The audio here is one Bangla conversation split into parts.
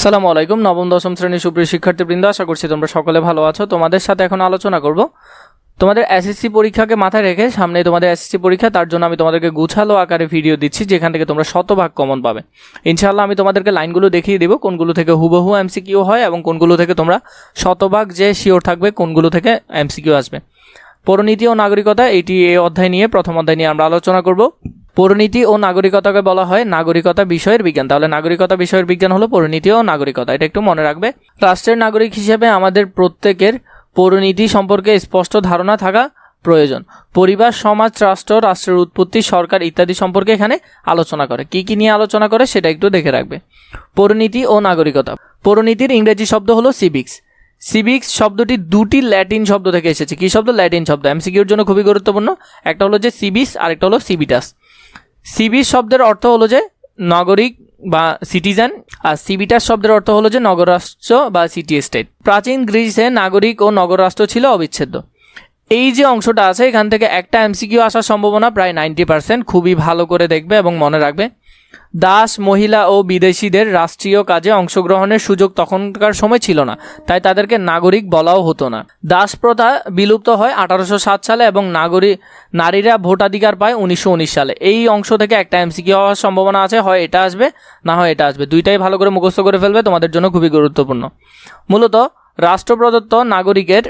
সালামু আলাইকুম, নবম, দশম শ্রেণির সুপ্রিয় শিক্ষার্থীবৃন্দ, আশা করছি তোমরা সকলে ভালো আছো। তোমাদের সাথে এখন আলোচনা করব। তোমাদের এসএসসি পরীক্ষাকে মাথায় রেখে সামনে তোমাদের এসএসসি পরীক্ষা, তার জন্য আমি তোমাদেরকে গুছালো আকারে ভিডিও দিচ্ছি, যেখান থেকে তোমরা শতভাগ কমন পাবে। ইনশাআল্লাহ আমি তোমাদেরকে লাইনগুলো দেখিয়ে দেবো, কোনগুলো থেকে হুবহু এমসিকিউ হয় এবং কোনগুলো থেকে তোমরা শতভাগ যে শিওর থাকবে, কোনগুলো থেকে এমসিকিউ আসবে। পরনীতি ও নাগরিকতা, এটি এই অধ্যায় নিয়ে, প্রথম অধ্যায় নিয়ে আমরা আলোচনা করব। পৌরনীতি ও নাগরিকতাকে বলা হয় নাগরিকতা বিষয়ের বিজ্ঞান। তাহলে নাগরিকতা বিষয়ের বিজ্ঞান হলো পৌরনীতি ও নাগরিকতা। এটা একটু মনে রাখবে। রাষ্ট্রের নাগরিক হিসেবে আমাদের প্রত্যেকের পৌরনীতি সম্পর্কে স্পষ্ট ধারণা থাকা প্রয়োজন। পরিবার, সমাজ, রাষ্ট্র, রাষ্ট্রের উৎপত্তি, সরকার ইত্যাদি সম্পর্কে এখানে আলোচনা করে। কি কি নিয়ে আলোচনা করে সেটা একটু দেখে রাখবে। পৌরনীতি ও নাগরিকতা। পৌরনীতির ইংরেজি শব্দ হলো সিভিক্স সিভিক্স শব্দটি দুটি ল্যাটিন শব্দ থেকে এসেছে। কি শব্দ? ল্যাটিন শব্দ। এমসিকিউর জন্য খুবই গুরুত্বপূর্ণ। একটা হলো যে সিবিস আর একটা হলো সিবিটাস সিবিস শব্দের অর্থ হলো যে নাগরিক বা সিটিজেন আর সিবিটার শব্দের অর্থ হলো যে নগররাষ্ট্র বা সিটি স্টেট প্রাচীন গ্রিসে নাগরিক ও নগররাষ্ট্র ছিল অবিচ্ছেদ্য। এই যে অংশটা আছে, এখান থেকে একটা এমসিকিউ আসার সম্ভাবনা প্রায় নাইনটি পার্সেন্ট খুবই ভালো করে দেখবে এবং মনে রাখবে। দাস, মহিলা ও বিদেশিদের রাষ্ট্রীয় কাজে অংশগ্রহণের সুযোগ তখনকার সময় ছিল না, তাই তাদেরকে নাগরিক বলাও হতো না। দাস প্রথা বিলুপ্ত হয় আঠারোশো সাত সালে এবং নাগরিক নারীরা ভোটাধিকার পায় উনিশশো উনিশ সালে। এই অংশ থেকে একটা এমসিকিউ হওয়ার সম্ভাবনা আছে, হয় এটা আসবে, না হয় এটা আসবে। দুইটাই ভালো করে মুখস্থ করে ফেলবে, তোমাদের জন্য খুবই গুরুত্বপূর্ণ। মূলত রাষ্ট্রপ্রদত্ত নাগরিকের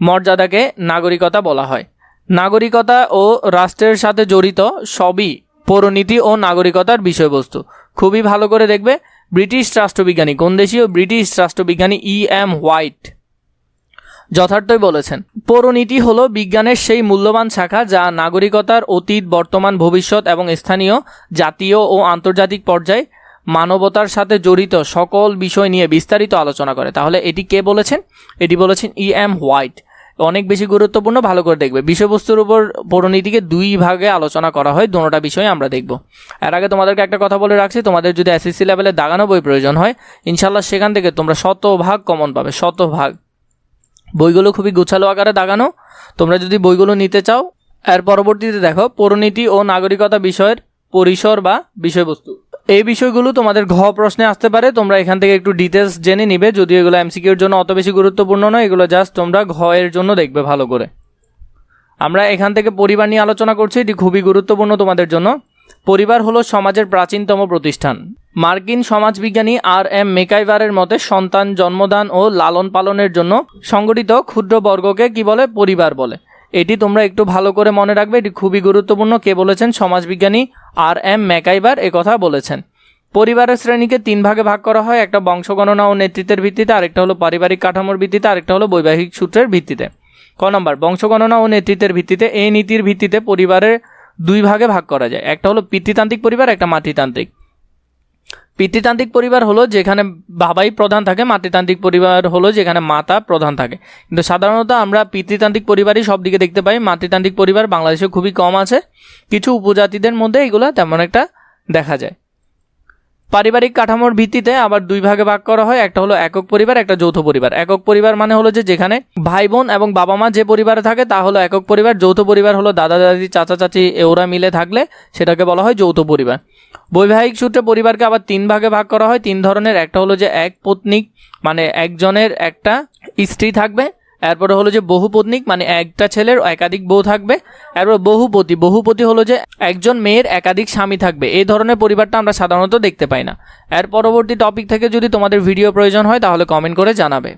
মর্যাদাকে নাগরিকতা বলা হয়। নাগরিকতা ও রাষ্ট্রের সাথে জড়িত সবই পৌরনীতি ও নাগরিকতার বিষয়বস্তু। খুবই ভালো করে দেখবে, ব্রিটিশ রাষ্ট্রবিজ্ঞানী, কোন দেশীয় ব্রিটিশ রাষ্ট্রবিজ্ঞানী ই এম হোয়াইট যথার্থই বলেছেন, পৌরনীতি হলো বিজ্ঞানের সেই মূল্যবান শাখা যা নাগরিকতার অতীত, বর্তমান, ভবিষ্যৎ এবং স্থানীয়, জাতীয় ও আন্তর্জাতিক পর্যায়ে মানবতার সাথে জড়িত সকল বিষয় নিয়ে বিস্তারিত আলোচনা করে। তাহলে এটি কে বলেছেন? এটি বলেছেন ই এম হোয়াইট। অনেক বেশি গুরুত্বপূর্ণ, ভালো করে দেখবে। বিষয়বস্তুর উপর পরিণীতিকে দুই ভাগে আলোচনা করা হয় দুটোটা বিষয় আমরা দেখব। এর আগে তোমাদেরকে একটা কথা বলে রাখছি, তোমাদের যদি এসএসসি লেভেলে দাগানো বই প্রয়োজন হয় ইনশাল্লাহ সেখান থেকে তোমরা শতভাগ কমন পাবে, শতভাগ। বইগুলো খুবই গুছালো আকারে দাগানো। তোমরা যদি বইগুলো নিতে চাও, এর পরবর্তীতে দেখো, পরিণীতি ও নাগরিকতা বিষয়ের পরিসর বা বিষয়বস্তু। এই বিষয়গুলো তোমাদের ঘ প্রশ্নে আসতে পারে। তোমরা এখান থেকে একটু ডিটেলস জেনে নিবে, যদিও এগুলো এমসিকিউর জন্য অত বেশি গুরুত্বপূর্ণ নয়, এগুলো জাস্ট তোমরা ঘ এর জন্য দেখবে ভালো করে। আমরা এখান থেকে পরিবার নিয়ে আলোচনা করছি, এটি খুবই গুরুত্বপূর্ণ তোমাদের জন্য। পরিবার হলো সমাজের প্রাচীনতম প্রতিষ্ঠান। মার্কিন সমাজবিজ্ঞানী আর এম মেকাইভারের মতে, সন্তান জন্মদান ও লালন পালনের জন্য সংগঠিত ক্ষুদ্র বর্গকে কি বলে? পরিবার বলে। এটি তোমরা একটু ভালো করে মনে রাখবে, এটি খুবই গুরুত্বপূর্ণ। কে বলেছেন? সমাজবিজ্ঞানী আর এম ম্যাকাইবার কথা বলেছেন। পরিবারের শ্রেণীকে তিন ভাগে ভাগ করা হয়, একটা বংশগণনা ও নেতৃত্বের ভিত্তিতে, আরেকটা হলো পারিবারিক কাঠামোর ভিত্তিতে, আরেকটা হলো বৈবাহিক সূত্রের ভিত্তিতে। ক নম্বর, বংশগণনা ও নেতৃত্বের ভিত্তিতে, এই নীতির ভিত্তিতে পরিবারের দুই ভাগে ভাগ করা যায়। একটা হলো পিতৃতান্ত্রিক পরিবার, একটা মাতৃতান্ত্রিক। পিতৃতান্ত্রিক পরিবার হলো যেখানে বাবাই প্রধান থাকে, মাতৃতান্ত্রিক পরিবার হলো যেখানে মাতা প্রধান থাকে। কিন্তু সাধারণত আমরা পিতৃতান্ত্রিক পরিবারই সব দিকে দেখতে পাই। মাতৃতান্ত্রিক পরিবার বাংলাদেশে খুবই কম আছে। কিছু উপজাতিদের মধ্যে এগুলো তেমন একটা দেখা যায়। পারিবারিক কাঠামোর ভিত্তিতে আবার দুই ভাগে ভাগ করা হয়। একটা হলো একক পরিবার, একটা যৌথ পরিবার। একক পরিবার মানে হলো যে যেখানে ভাই বোন এবং বাবা মা যে পরিবারে থাকে, তা হলো একক পরিবার। যৌথ পরিবার হলো দাদা, দাদি, চাচা, চাচি ওরা মিলে থাকলে সেটাকে বলা হয় যৌথ পরিবার। বৈবাহিক সূত্রে পরিবারকে আবার তিন ভাগে ভাগ করা হয়। তিন ধরনের, একটা হলো যে এক পত্নিক মানে একজনের একটা স্ত্রী থাকবে এরপরে হলো যে বহুপত্নিক মানে একটা ছেলের একাধিক বউ থাকবে। এরপর বহুপতি বহুপতি হলো যে একজন মেয়ের একাধিক স্বামী থাকবে। এই ধরনের পরিবারটা আমরা সাধারণত দেখতে পাই না। এর পরবর্তী টপিক থেকে যদি তোমাদের ভিডিও প্রয়োজন হয়, তাহলে কমেন্ট করে জানাবে।